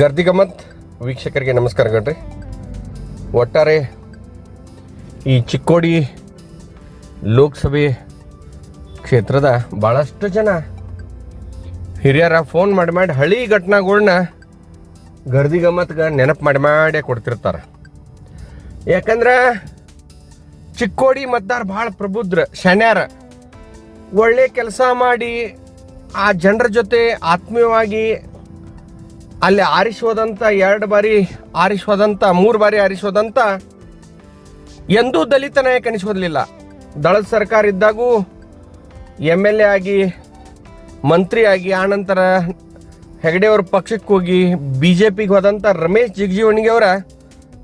ಗರ್ದಿ ಗಮ್ಮತ್ ವೀಕ್ಷಕರಿಗೆ ನಮಸ್ಕಾರ ಗಣ್ರಿ. ಒಟ್ಟಾರೆ ಈ ಚಿಕ್ಕೋಡಿ ಲೋಕಸಭೆ ಕ್ಷೇತ್ರದ ಭಾಳಷ್ಟು ಜನ ಹಿರಿಯರ ಫೋನ್ ಮಾಡಿ ಮಾಡಿ ಹಳಿ ಘಟನೆಗಳ್ನ ಗರ್ದಿ ಗಮ್ಮತ್ಗೆ ನೆನಪು ಮಾಡಿ ಮಾಡೇ ಕೊಡ್ತಿರ್ತಾರೆ. ಯಾಕಂದ್ರೆ ಚಿಕ್ಕೋಡಿ ಮತದಾರ ಭಾಳ ಪ್ರಬುದ್ಧ ಶನ್ಯಾರ ಒಳ್ಳೆ ಕೆಲಸ ಮಾಡಿ ಆ ಜನರ ಜೊತೆ ಆತ್ಮೀಯವಾಗಿ ಅಲ್ಲಿ ಆರಿಸೋದಂತ ಎರಡು ಬಾರಿ ಆರಿಸೋದಂತ ಮೂರು ಬಾರಿ ಆರಿಸೋದಂತ ಎಂದೂ ದಲಿತ ನಾಯಕ ಅನಿಸೋದಿಲ್ಲ ದಳದ ಸರ್ಕಾರ ಇದ್ದಾಗೂ ಎಂ ಎಲ್ ಎ ಆಗಿ, ಮಂತ್ರಿ ಆಗಿ, ಆನಂತರ ಹೆಗಡೆಯವ್ರ ಪಕ್ಷಕ್ಕೆ ಹೋಗಿ ಬಿ ಜೆ ಪಿಗೆ ಹೋದಂಥ ರಮೇಶ್ ಜಿಗಜಿವಣಿಗೆ ಅವರ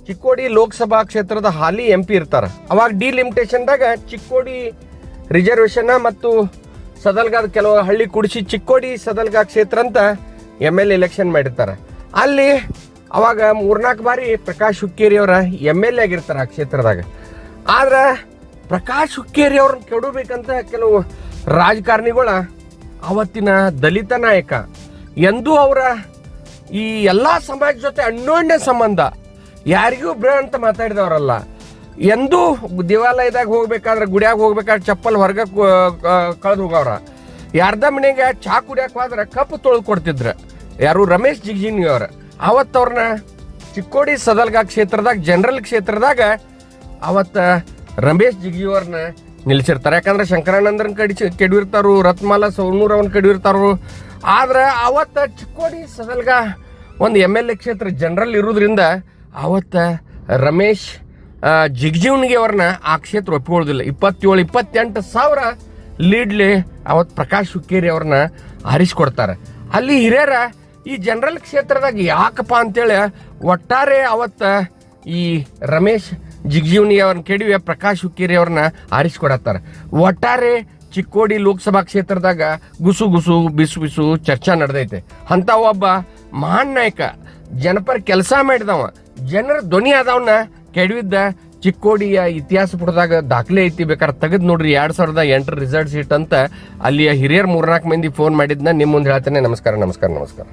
ಚಿಕ್ಕೋಡಿ ಲೋಕಸಭಾ ಕ್ಷೇತ್ರದ ಹಾಲಿ ಎಂ ಪಿ ಇರ್ತಾರೆ. ಅವಾಗ ಡಿಲಿಮಿಟೇಷನ್ದಾಗ ಚಿಕ್ಕೋಡಿ ರಿಸರ್ವೇಷನ್ನ ಮತ್ತು ಸದಲ್ಗಾದ ಕೆಲವು ಹಳ್ಳಿ ಕುಡಿಸಿ ಚಿಕ್ಕೋಡಿ ಸದಲ್ಗಾ ಕ್ಷೇತ್ರ ಅಂತ ಎಂ ಎಲ್ ಎಲೆಕ್ಷನ್ ಮಾಡಿರ್ತಾರೆ. ಅಲ್ಲಿ ಅವಾಗ ಮೂರ್ನಾಲ್ಕು ಬಾರಿ ಪ್ರಕಾಶ್ ಹುಕ್ಕೇರಿ ಅವರ ಎಂ ಎಲ್ ಎ ಆಗಿರ್ತಾರೆ ಆ ಕ್ಷೇತ್ರದಾಗ. ಆದ್ರೆ ಪ್ರಕಾಶ್ ಹುಕ್ಕೇರಿ ಅವ್ರನ್ನ ಕೆಡಬೇಕಂತ ಕೆಲವು ರಾಜಕಾರಣಿಗಳ ಅವತ್ತಿನ ದಲಿತ ನಾಯಕ ಎಂದೂ ಅವರ ಈ ಎಲ್ಲ ಸಮಾಜ ಜೊತೆ ಅನ್ಯೋನ್ಯ ಸಂಬಂಧ ಯಾರಿಗೂ ಬ್ರ ಅಂತ ಮಾತಾಡಿದವರಲ್ಲ. ಎಂದೂ ದೇವಾಲಯದಾಗ ಹೋಗ್ಬೇಕಾದ್ರೆ ಗುಡಿಯಾಗ ಹೋಗ್ಬೇಕಾದ್ರೆ ಚಪ್ಪಲ್ ಹೊರಗೆ ಕಳೆದು ಹೋಗವ್ರ. ಯಾರ್ದ ಮನೆಗೆ ಚಾ ಕುಡಿಯಕ್ಕೆ ಹೋದ್ರೆ ಕಪ್ಪು ತೊಳೆದು ಕೊಡ್ತಿದ್ರು. ಯಾರು ರಮೇಶ್ ಜಿಗ್ಜಿನಿ ಅವ್ರ. ಅವತ್ತವ್ರನ್ನ ಚಿಕ್ಕೋಡಿ ಸದಲ್ಗಾ ಕ್ಷೇತ್ರದಾಗ, ಜನರಲ್ ಕ್ಷೇತ್ರದಾಗ ಅವತ್ತ ರಮೇಶ್ ಜಿಗಿಯವ್ರನ್ನ ನಿಲ್ಸಿರ್ತಾರೆ. ಯಾಕಂದ್ರೆ ಶಂಕರಾನಂದರನ್ ಕಡಿ ಕೆಡವಿರ್ತಾರು, ರತ್ಮಾಲ ಸೌನೂರ್ ಅವನ್ ಕೆಡವಿರ್ತಾರು. ಆದ್ರೆ ಅವತ್ತ ಚಿಕ್ಕೋಡಿ ಸದಲ್ಗ ಒಂದು ಎಂ ಎಲ್ ಎ ಕ್ಷೇತ್ರ ಜನರಲ್ ಇರೋದ್ರಿಂದ ಅವತ್ತ ರಮೇಶ್ ಜಿಗ್ಜಿವ್ನಿಗೆ ಅವ್ರನ್ನ ಆ ಕ್ಷೇತ್ರ ಒಪ್ಪಿಕೊಳ್ಳೋದಿಲ್ಲ ಇಪ್ಪತ್ತೇಳು, ಇಪ್ಪತ್ತೆಂಟು ಸಾವಿರ ಲೀಡ್ಲಿ ಅವತ್ತು ಪ್ರಕಾಶ್ ಹುಕ್ಕೇರಿ ಅವ್ರನ್ನ ಆರಿಸ್ಕೊಡ್ತಾರೆ ಅಲ್ಲಿ ಹಿರಿಯರ ಈ ಜನರಲ್ ಕ್ಷೇತ್ರದಾಗ ಯಾಕಪ್ಪ ಅಂತೇಳಿ ಒಟ್ಟಾರೆ ಅವತ್ತ ಈ ರಮೇಶ್ ಜಿಗ್ಜೀವನಿ ಅವ್ರನ್ನ ಕೆಡವಿ ಪ್ರಕಾಶ್ ಹುಕ್ಕೇರಿ ಅವ್ರನ್ನ ಆರಿಸ್ಕೊಡತ್ತಾರೆ ಒಟ್ಟಾರೆ ಚಿಕ್ಕೋಡಿ ಲೋಕಸಭಾ ಕ್ಷೇತ್ರದಾಗ ಗುಸು ಗುಸು ಬಿಸು ಬಿಸು ಚರ್ಚಾ ನಡೆದೈತೆ. ಅಂತ ಒಬ್ಬ ಮಹಾನ್ ನಾಯಕ, ಜನಪರ ಕೆಲಸ ಮಾಡಿದವ, ಜನರ ಧ್ವನಿ ಆದವನ್ನ ಕೆಡವಿದ್ದ ಚಿಕ್ಕೋಡಿಯ ಇತಿಹಾಸ ಪುಟದಾಗ ದಾಖಲೆ ಐತಿ ಬೇಕಾದ್ರೆ ತೆಗೆದು ನೋಡ್ರಿ ಎರಡ್ ಸಾವಿರದ ಎಂಟರ ರಿಸಲ್ಟ್ ಸೀಟ್ ಅಂತ ಅಲ್ಲಿಯ ಹಿರಿಯರ್ ಮೂರ್ನಾಲ್ಕು ಮಂದಿ ಫೋನ್ ಮಾಡಿದ್ನ. ನಿಮ್ಮ ಮುಂದೆ ಹೇಳ್ತೇನೆ. ನಮಸ್ಕಾರ ನಮಸ್ಕಾರ ನಮಸ್ಕಾರ.